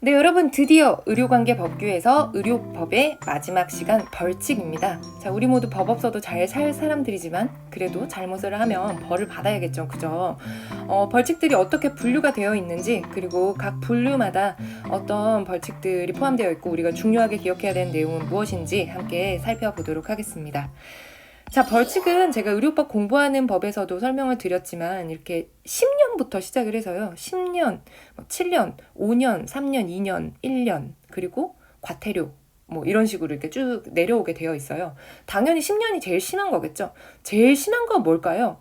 네, 여러분 드디어 의료관계 법규에서 의료법의 마지막 시간 벌칙입니다. 자, 우리 모두 법 없어도 잘 살 사람들이지만 그래도 잘못을 하면 벌을 받아야겠죠, 그죠? 어, 벌칙들이 어떻게 분류가 되어 있는지 그리고 각 분류마다 어떤 벌칙들이 포함되어 있고 우리가 중요하게 기억해야 되는 내용은 무엇인지 함께 살펴보도록 하겠습니다. 자, 벌칙은 제가 의료법 공부하는 법에서도 설명을 드렸지만 이렇게 10년부터 시작을 해서요. 10년, 뭐 7년, 5년, 3년, 2년, 1년, 그리고 과태료 뭐 이런 식으로 이렇게 쭉 내려오게 되어 있어요. 당연히 10년이 제일 심한 거겠죠. 제일 심한 건 뭘까요?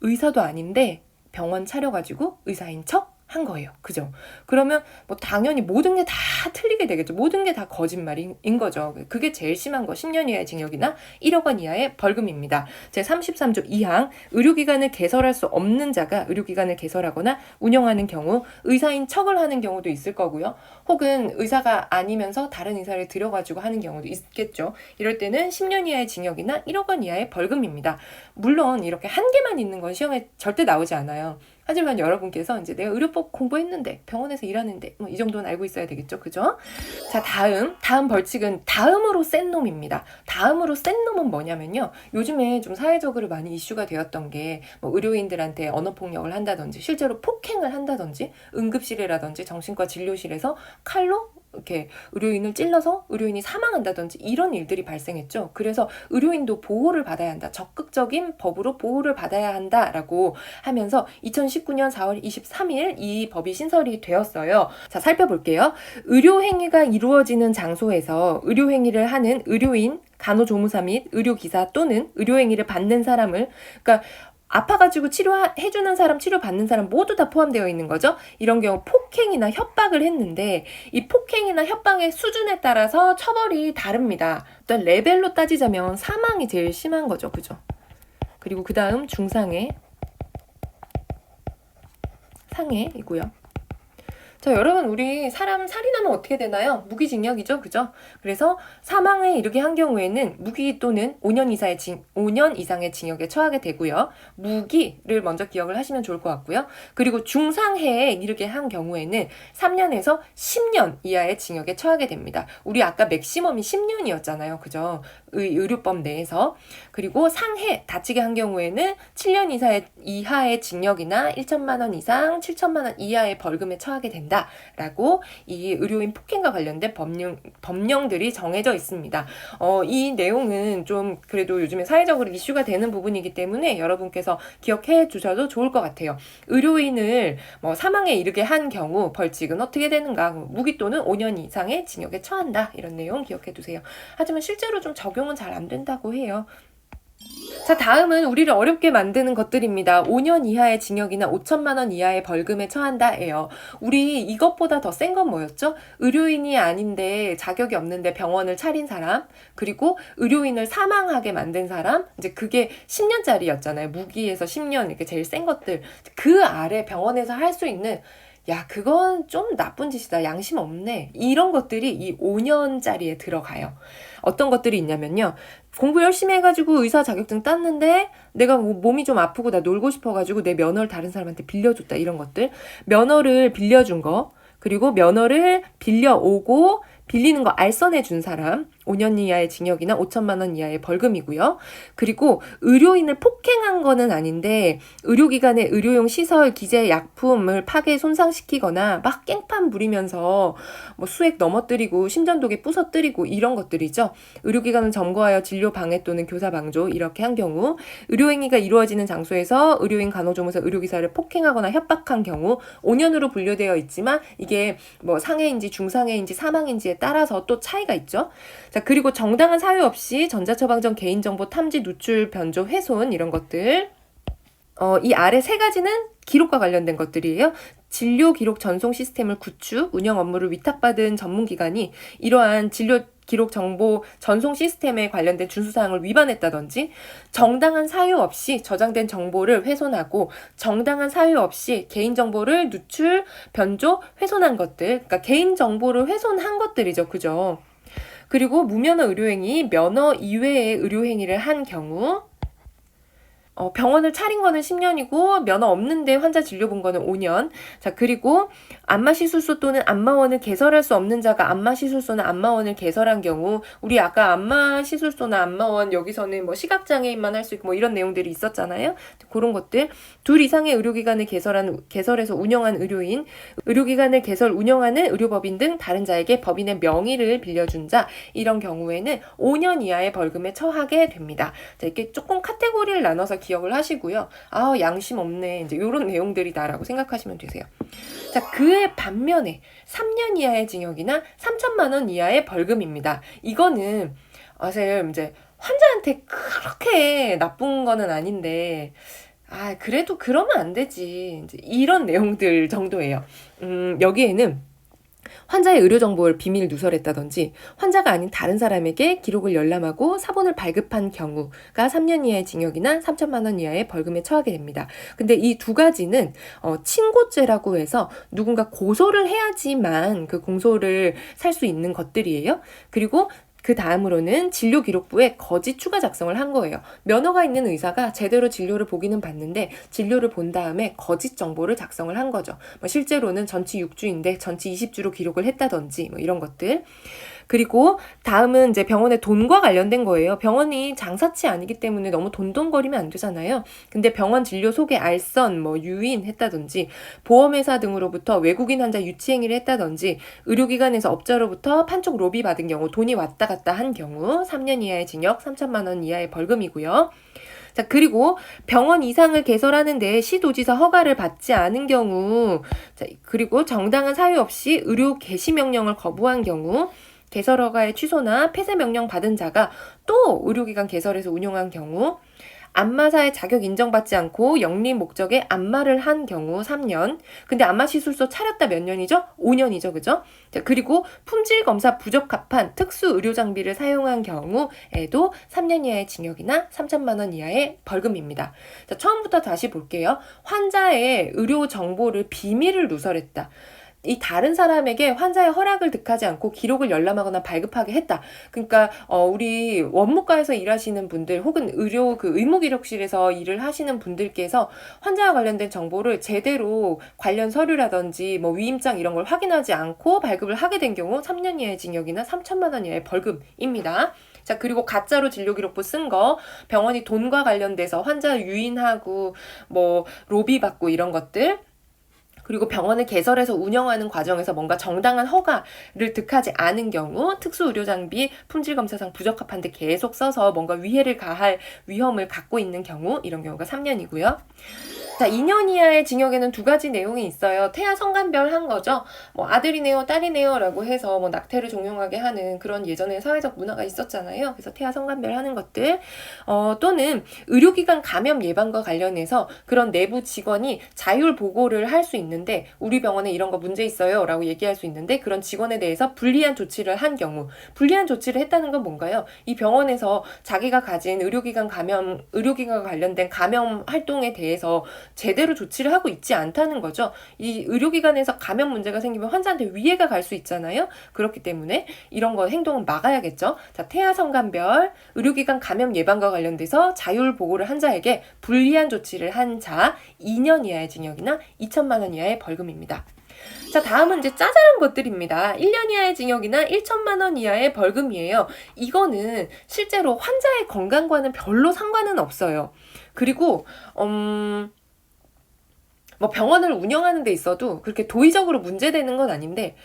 의사도 아닌데 병원 차려가지고 의사인 척 한 거예요. 그죠? 그러면 뭐 당연히 모든 게 다 틀리게 되겠죠. 모든 게 다 거짓말인 거죠. 그게 제일 심한 거 10년 이하의 징역이나 1억 원 이하의 벌금입니다. 제 33조 2항 의료기관을 개설할 수 없는 자가 의료기관을 개설하거나 운영하는 경우 의사인 척을 하는 경우도 있을 거고요. 혹은 의사가 아니면서 다른 의사를 들여가지고 하는 경우도 있겠죠. 이럴 때는 10년 이하의 징역이나 1억 원 이하의 벌금입니다. 물론 이렇게 한 개만 있는 건 시험에 절대 나오지 않아요. 하지만 여러분께서 이제 내가 의료법 공부했는데 병원에서 일하는데 뭐 이 정도는 알고 있어야 되겠죠. 그죠? 자, 다음 다음 벌칙은 다음으로 센 놈입니다. 다음으로 센 놈은 뭐냐면요. 요즘에 좀 사회적으로 많이 이슈가 되었던 게 뭐 의료인들한테 언어 폭력을 한다든지 실제로 폭행을 한다든지 응급실이라든지 정신과 진료실에서 칼로 이렇게 의료인을 찔러서 의료인이 사망한다든지 이런 일들이 발생했죠. 그래서 의료인도 보호를 받아야 한다. 적극적인 법으로 보호를 받아야 한다라고 하면서 2019년 4월 23일 이 법이 신설이 되었어요. 자, 살펴볼게요. 의료 행위가 이루어지는 장소에서 의료 행위를 하는 의료인, 간호조무사 및 의료기사 또는 의료 행위를 받는 사람을 그러니까 아파가지고 치료해주는 사람, 치료받는 사람 모두 다 포함되어 있는 거죠. 이런 경우 폭행이나 협박을 했는데 이 폭행이나 협박의 수준에 따라서 처벌이 다릅니다. 일단 레벨로 따지자면 사망이 제일 심한 거죠. 그죠? 그리고 그 다음 중상해, 상해이고요. 자, 여러분, 우리 사람 살인하면 어떻게 되나요? 무기징역이죠, 그죠? 그래서 사망에 이르게 한 경우에는 무기 또는 5년 이상의 징, 5년 이상의 징역에 처하게 되고요. 무기를 먼저 기억을 하시면 좋을 것 같고요. 그리고 중상해에 이르게 한 경우에는 3년에서 10년 이하의 징역에 처하게 됩니다. 우리 아까 맥시멈이 10년이었잖아요, 그죠? 의, 의료법 내에서. 그리고 상해, 다치게 한 경우에는 7년 이하의, 이하의 징역이나 1천만 원 이상 7천만 원 이하의 벌금에 처하게 된다. 라고 이 의료인 폭행과 관련된 법령, 법령들이 정해져 있습니다. 어, 이 내용은 좀 그래도 요즘에 사회적으로 이슈가 되는 부분이기 때문에 여러분께서 기억해 주셔도 좋을 것 같아요. 의료인을 뭐 사망에 이르게 한 경우 벌칙은 어떻게 되는가? 무기 또는 5년 이상의 징역에 처한다. 이런 내용 기억해 두세요. 하지만 실제로 좀 적용은 잘 안 된다고 해요. 자, 다음은 우리를 어렵게 만드는 것들입니다. 5년 이하의 징역이나 5천만 원 이하의 벌금에 처한다예요. 우리 이것보다 더 센 건 뭐였죠? 의료인이 아닌데 자격이 없는데 병원을 차린 사람, 그리고 의료인을 사망하게 만든 사람, 이제 그게 10년짜리였잖아요. 무기에서 10년 이렇게 제일 센 것들. 그 아래 병원에서 할 수 있는 야, 그건 좀 나쁜 짓이다. 양심 없네. 이런 것들이 이 5년짜리에 들어가요. 어떤 것들이 있냐면요. 공부 열심히 해가지고 의사 자격증 땄는데 내가 뭐 몸이 좀 아프고 나 놀고 싶어가지고 내 면허를 다른 사람한테 빌려줬다. 이런 것들. 면허를 빌려준 거. 그리고 면허를 빌려오고 빌리는 거 알선해 준 사람 5년 이하의 징역이나 5천만 원 이하의 벌금이고요. 그리고 의료인을 폭행한 거는 아닌데 의료기관의 의료용 시설, 기재, 약품을 파괴 손상시키거나 막 깽판 부리면서 뭐 수액 넘어뜨리고 심전도기 부서뜨리고 이런 것들이죠. 의료기관을 점거하여 진료 방해 또는 교사 방조 이렇게 한 경우 의료행위가 이루어지는 장소에서 의료인 간호조무사 의료기사를 폭행하거나 협박한 경우 5년으로 분류되어 있지만 이게 뭐 상해인지 중상해인지 사망인지에 따라서 또 차이가 있죠. 자, 그리고 정당한 사유 없이 전자처방전 개인정보 탐지, 누출, 변조, 훼손 이런 것들. 어, 이 아래 세 가지는 기록과 관련된 것들이에요. 진료 기록 전송 시스템을 구축, 운영 업무를 위탁받은 전문기관이 이러한 진료 기록 정보 전송 시스템에 관련된 준수사항을 위반했다든지 정당한 사유 없이 저장된 정보를 훼손하고 정당한 사유 없이 개인정보를 누출, 변조, 훼손한 것들 그러니까 개인정보를 훼손한 것들이죠. 그죠? 그리고 무면허 의료행위, 면허 이외의 의료행위를 한 경우 어, 병원을 차린 거는 10년이고 면허 없는데 환자 진료 본 거는 5년. 자, 그리고 안마 시술소 또는 안마원을 개설할 수 없는 자가 안마 시술소나 안마원을 개설한 경우 우리 아까 안마 시술소나 안마원 여기서는 뭐 시각 장애인만 할 수 있고 뭐 이런 내용들이 있었잖아요. 그런 것들 둘 이상의 의료기관을 개설한 개설해서 운영한 의료인, 의료기관을 개설 운영하는 의료법인 등 다른 자에게 법인의 명의를 빌려준 자 이런 경우에는 5년 이하의 벌금에 처하게 됩니다. 자, 이렇게 조금 카테고리를 나눠서 기억을 하시고요. 아, 양심 없네. 이제 이런 내용들이다라고 생각하시면 되세요. 자, 그의 반면에 3년 이하의 징역이나 3천만 원 이하의 벌금입니다. 이거는 사실 이제 환자한테 그렇게 나쁜 거는 아닌데 아, 그래도 그러면 안 되지. 이제 이런 내용들 정도예요. 음, 여기에는 환자의 의료 정보를 비밀 누설했다든지 환자가 아닌 다른 사람에게 기록을 열람하고 사본을 발급한 경우가 3년 이하의 징역이나 3천만 원 이하의 벌금에 처하게 됩니다. 근데 이 두 가지는 어, 친고죄라고 해서 누군가 고소를 해야지만 그 공소를 살 수 있는 것들이에요. 그리고 그 다음으로는 진료 기록부에 거짓 추가 작성을 한 거예요. 면허가 있는 의사가 제대로 진료를 보기는 봤는데 진료를 본 다음에 거짓 정보를 작성을 한 거죠. 뭐 실제로는 전치 6주인데 전치 20주로 기록을 했다든지 뭐 이런 것들. 그리고 다음은 이제 병원의 돈과 관련된 거예요. 병원이 장사치 아니기 때문에 너무 돈돈거리면 안 되잖아요. 근데 병원 진료 소개 알선, 뭐 유인 했다든지 보험회사 등으로부터 외국인 환자 유치행위를 했다든지 의료기관에서 업자로부터 판촉 로비 받은 경우 돈이 왔다 갔다 한 경우 3년 이하의 징역, 3천만 원 이하의 벌금이고요. 자, 그리고 병원 이상을 개설하는데 시도지사 허가를 받지 않은 경우, 자, 그리고 정당한 사유 없이 의료 개시 명령을 거부한 경우, 개설 허가의 취소나 폐쇄 명령 받은 자가 또 의료기관 개설해서 운영한 경우, 안마사의 자격 인정받지 않고 영리 목적의 안마를 한 경우 3년. 근데 안마 시술소 차렸다 몇 년이죠? 5년이죠. 그죠? 자, 그리고 품질 검사 부적합한 특수 의료 장비를 사용한 경우에도 3년 이하의 징역이나 3천만 원 이하의 벌금입니다. 자, 처음부터 다시 볼게요. 환자의 의료 정보를 비밀을 누설했다. 이 다른 사람에게 환자의 허락을 득하지 않고 기록을 열람하거나 발급하게 했다. 그러니까 어 우리 원무과에서 일하시는 분들 혹은 의료 그 의무 기록실에서 일을 하시는 분들께서 환자와 관련된 정보를 제대로 관련 서류라든지 뭐 위임장 이런 걸 확인하지 않고 발급을 하게 된 경우 3년 이하의 징역이나 3천만 원 이하의 벌금입니다. 자, 그리고 가짜로 진료 기록부 쓴 거, 병원이 돈과 관련돼서 환자 유인하고, 뭐, 로비 받고 이런 것들, 그리고 병원을 개설해서 운영하는 과정에서 뭔가 정당한 허가를 득하지 않은 경우 특수의료장비 품질 검사상 부적합한데 계속 써서 뭔가 위해를 가할 위험을 갖고 있는 경우 이런 경우가 3년이고요. 자, 2년 이하의 징역에는 두 가지 내용이 있어요. 태아 성간별 한 거죠. 뭐 아들이네요, 딸이네요 라고 해서 뭐 낙태를 종용하게 하는 그런 예전에 사회적 문화가 있었잖아요. 그래서 태아 성간별 하는 것들. 어, 또는 의료기관 감염 예방과 관련해서 그런 내부 직원이 자율 보고를 할 수 있는데 우리 병원에 이런 거 문제 있어요 라고 얘기할 수 있는데 그런 직원에 대해서 불리한 조치를 한 경우 불리한 조치를 했다는 건 뭔가요? 이 병원에서 자기가 가진 의료기관 감염, 의료기관과 관련된 감염 활동에 대해서 제대로 조치를 하고 있지 않다는 거죠. 이 의료기관에서 감염 문제가 생기면 환자한테 위해가 갈 수 있잖아요. 그렇기 때문에 이런 거 행동은 막아야겠죠. 자, 태아 성간별 의료기관 감염 예방과 관련돼서 자율 보고를 한 자에게 불리한 조치를 한 자 2년 이하의 징역이나 2천만 원 이하의 벌금입니다. 자, 다음은 이제 짜잘한 것들입니다. 1년 이하의 징역이나 1천만 원 이하의 벌금이에요. 이거는 실제로 환자의 건강과는 별로 상관은 없어요. 그리고 음, 뭐 병원을 운영하는 데 있어도 그렇게 도의적으로 문제되는 건 아닌데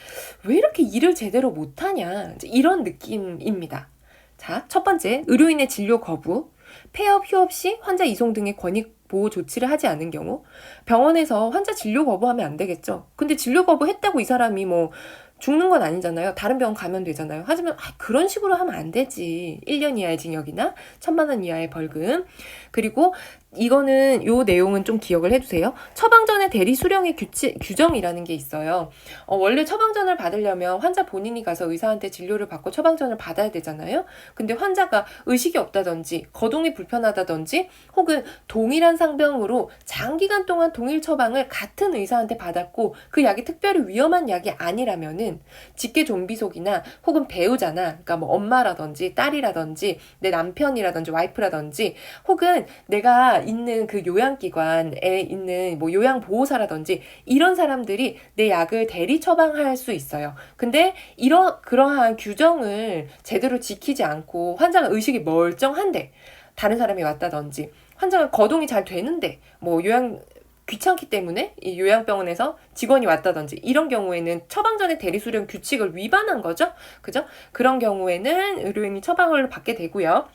왜 이렇게 일을 제대로 못하냐 이런 느낌입니다. 자, 첫 번째 의료인의 진료 거부, 폐업, 휴업 시 환자 이송 등의 권익 보호 조치를 하지 않은 경우 병원에서 환자 진료 거부하면 안 되겠죠. 근데 진료 거부했다고 이 사람이 뭐 죽는 건 아니잖아요. 다른 병원 가면 되잖아요. 하지만 아, 그런 식으로 하면 안 되지. 1년 이하의 징역이나 천만 원 이하의 벌금. 그리고 이거는 요 내용은 좀 기억을 해두세요. 처방전의 대리 수령의 규치, 규정이라는 게 있어요. 어, 원래 처방전을 받으려면 환자 본인이 가서 의사한테 진료를 받고 처방전을 받아야 되잖아요. 근데 환자가 의식이 없다든지 거동이 불편하다든지 혹은 동일한 상병으로 장기간 동안 동일 처방을 같은 의사한테 받았고 그 약이 특별히 위험한 약이 아니라면은 직계 좀비속이나 혹은 배우자나 그러니까 뭐 엄마라든지 딸이라든지 내 남편이라든지 와이프라든지 혹은 내가 있는 그 요양기관에 있는 뭐 요양보호사라든지 이런 사람들이 내 약을 대리 처방할 수 있어요. 근데 이러, 그러한 규정을 제대로 지키지 않고 환자가 의식이 멀쩡한데 다른 사람이 왔다든지 환자가 거동이 잘 되는데 뭐 요양 귀찮기 때문에 이 요양병원에서 직원이 왔다든지 이런 경우에는 처방 전에 대리 수령 규칙을 위반한 거죠. 그죠? 그런 경우에는 의료인이 처방을 받게 되고요.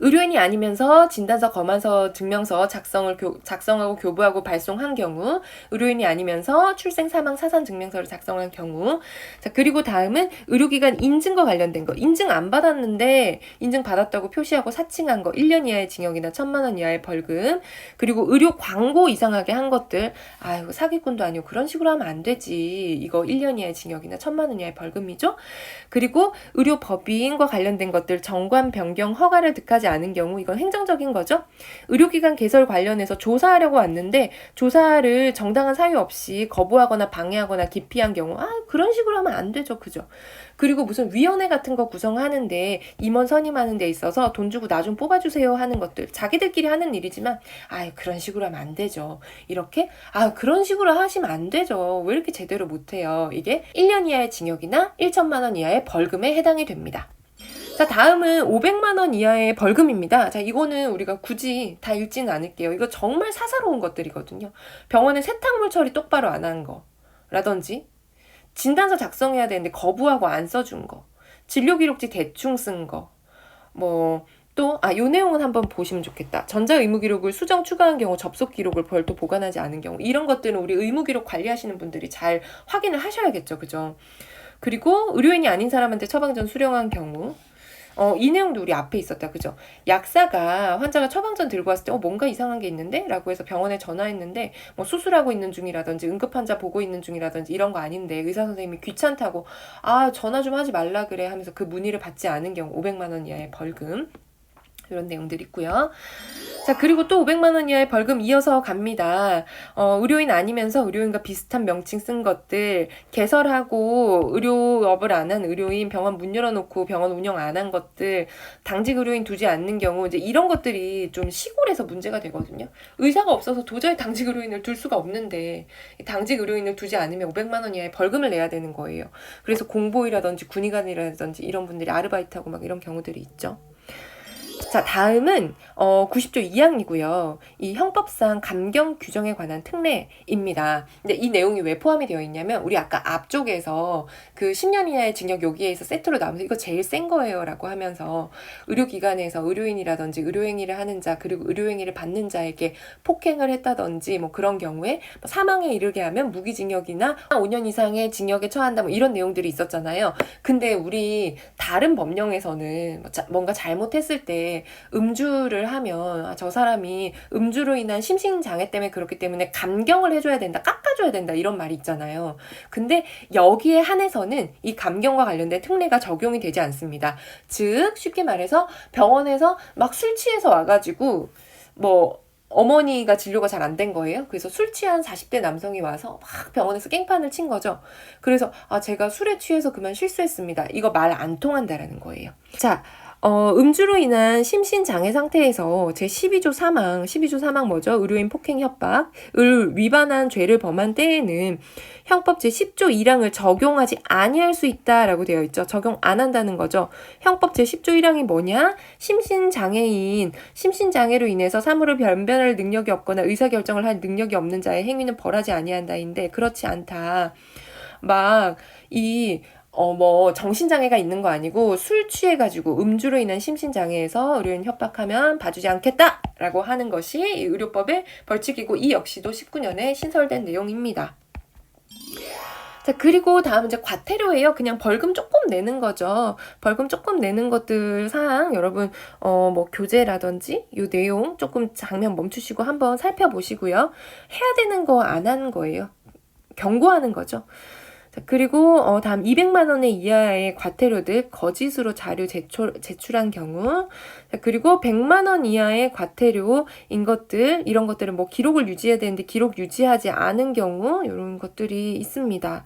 의료인이 아니면서 진단서, 검안서, 증명서 작성을 교, 작성하고 교부하고 발송한 경우, 의료인이 아니면서 출생, 사망, 사산 증명서를 작성한 경우, 자 그리고 다음은 의료기관 인증과 관련된 거, 인증 안 받았는데 인증 받았다고 표시하고 사칭한 거, 1년 이하의 징역이나 1천만 원 이하의 벌금, 그리고 의료 광고 이상하게 한 것들, 아이고 사기꾼도 아니고 그런 식으로 하면 안 되지. 이거 1년 이하의 징역이나 1천만 원 이하의 벌금이죠. 그리고 의료 법인과 관련된 것들. 정관 변경 허가를 득하지 않은 경우 이건 행정적인 거죠. 의료기관 개설 관련해서 조사하려고 왔는데 조사를 정당한 사유 없이 거부하거나 방해하거나 기피한 경우 아 그런 식으로 하면 안 되죠. 그죠? 그리고 무슨 위원회 같은 거 구성하는데 임원 선임하는 데 있어서 돈 주고 나 좀 뽑아주세요 하는 것들 자기들끼리 하는 일이지만 아 그런 식으로 하면 안 되죠. 이렇게 아 그런 식으로 하시면 안 되죠. 왜 이렇게 제대로 못해요. 이게 1년 이하의 징역이나 1천만 원 이하의 벌금에 해당이 됩니다. 자, 다음은 500만 원 이하의 벌금입니다. 자, 이거는 우리가 굳이 다 읽지는 않을게요. 이거 정말 사사로운 것들이거든요. 병원에 세탁물 처리 똑바로 안 한 거. 라든지 진단서 작성해야 되는데 거부하고 안 써준 거. 진료 기록지 대충 쓴 거. 뭐 또, 아, 요 내용은 한번 보시면 좋겠다. 전자 의무 기록을 수정 추가한 경우 접속 기록을 별도 보관하지 않은 경우. 이런 것들은 우리 의무 기록 관리하시는 분들이 잘 확인을 하셔야겠죠. 그죠? 그리고 의료인이 아닌 사람한테 처방전 수령한 경우. 어, 이 내용도 우리 앞에 있었다. 그죠? 약사가 환자가 처방전 들고 왔을 때, 어, 뭔가 이상한 게 있는데? 라고 해서 병원에 전화했는데, 뭐 수술하고 있는 중이라든지, 응급환자 보고 있는 중이라든지, 이런 거 아닌데, 의사 선생님이 귀찮다고, 아, 전화 좀 하지 말라 그래 하면서 그 문의를 받지 않은 경우 500만원 이하의 벌금. 이런 내용들이 있고요. 자, 그리고 또 500만 원 이하의 벌금 이어서 갑니다. 어, 의료인 아니면서 의료인과 비슷한 명칭 쓴 것들, 개설하고 의료업을 안 한 의료인, 병원 문 열어놓고 병원 운영 안 한 것들, 당직 의료인 두지 않는 경우, 이제 이런 것들이 좀 시골에서 문제가 되거든요. 의사가 없어서 도저히 당직 의료인을 둘 수가 없는데, 당직 의료인을 두지 않으면 500만 원 이하의 벌금을 내야 되는 거예요. 그래서 공보이라든지 군의관이라든지 이런 분들이 아르바이트하고 막 이런 경우들이 있죠. 자, 다음은 어 90조 2항이고요. 이 형법상 감경 규정에 관한 특례입니다. 근데 이 내용이 왜 포함이 되어 있냐면 우리 아까 앞쪽에서 그 10년 이하의 징역 여기에서 세트로 나오면서 이거 제일 센 거예요라고 하면서 의료기관에서 의료인이라든지 의료행위를 하는 자 그리고 의료행위를 받는 자에게 폭행을 했다든지 뭐 그런 경우에 뭐 사망에 이르게 하면 무기징역이나 5년 이상의 징역에 처한다 뭐 이런 내용들이 있었잖아요. 근데 우리 다른 법령에서는 뭐 뭔가 잘못했을 때 음주를 하면 아, 저 사람이 음주로 인한 심신장애 때문에 그렇기 때문에 감경을 해줘야 된다, 깎아줘야 된다 이런 말이 있잖아요. 근데 여기에 한해서는 이 감경과 관련된 특례가 적용이 되지 않습니다. 즉 쉽게 말해서 병원에서 막 술 취해서 와가지고 뭐 어머니가 진료가 잘 안 된 거예요. 그래서 술 취한 40대 남성이 와서 막 병원에서 깽판을 친 거죠. 그래서 아 제가 술에 취해서 그만 실수했습니다. 이거 말 안 통한다라는 거예요. 자, 어, 음주로 인한 심신장애 상태에서 제 12조 사망, 12조 사망 뭐죠? 의료인 폭행 협박을 위반한 죄를 범한 때에는 형법 제 10조 1항을 적용하지 아니할 수 있다라고 되어 있죠. 적용 안 한다는 거죠. 형법 제 10조 1항이 뭐냐? 심신장애인, 심신장애로 인해서 사물을 변변할 능력이 없거나 의사결정을 할 능력이 없는 자의 행위는 벌하지 아니한다인데 그렇지 않다. 막 이 어, 뭐, 정신장애가 있는 거 아니고 술 취해가지고 음주로 인한 심신장애에서 의료인 협박하면 봐주지 않겠다! 라고 하는 것이 의료법의 벌칙이고 이 역시도 19년에 신설된 내용입니다. 자, 그리고 다음 이제 과태료예요. 그냥 벌금 조금 내는 거죠. 벌금 조금 내는 것들 사항 여러분 어 뭐 교재라든지 요 내용 조금 장면 멈추시고 한번 살펴보시고요. 해야 되는 거안 하는 거예요. 경고하는 거죠. 자, 그리고 어, 다음 200만 원의 이하의 과태료들 거짓으로 자료 제출, 제출한 경우 자, 그리고 100만 원 이하의 과태료인 것들 이런 것들은 뭐 기록을 유지해야 되는데 기록 유지하지 않은 경우 이런 것들이 있습니다.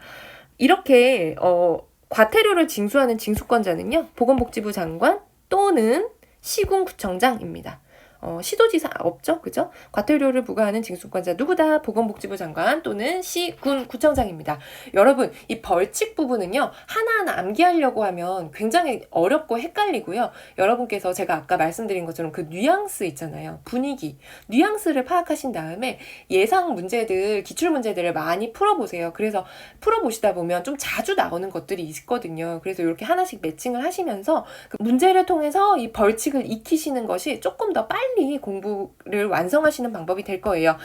이렇게 어, 과태료를 징수하는 징수권자는요 보건복지부 장관 또는 시군구청장입니다. 어, 시도지사 없죠, 그죠? 과태료를 부과하는 징수권자 누구다? 보건복지부 장관 또는 시 군 구청장입니다. 여러분 이 벌칙 부분은요 하나하나 암기하려고 하면 굉장히 어렵고 헷갈리고요. 여러분께서 제가 아까 말씀드린 것처럼 그 뉘앙스 있잖아요, 분위기, 뉘앙스를 파악하신 다음에 예상 문제들, 기출 문제들을 많이 풀어보세요. 그래서 풀어보시다 보면 좀 자주 나오는 것들이 있거든요. 그래서 이렇게 하나씩 매칭을 하시면서 그 문제를 통해서 이 벌칙을 익히시는 것이 조금 더 빨리 공부를 완성하시는 방법이 될 거예요.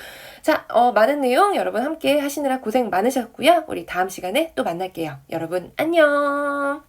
자, 어, 많은 내용 여러분 함께 하시느라 고생 많으셨고요. 우리 다음 시간에 또 만날게요. 여러분, 안녕!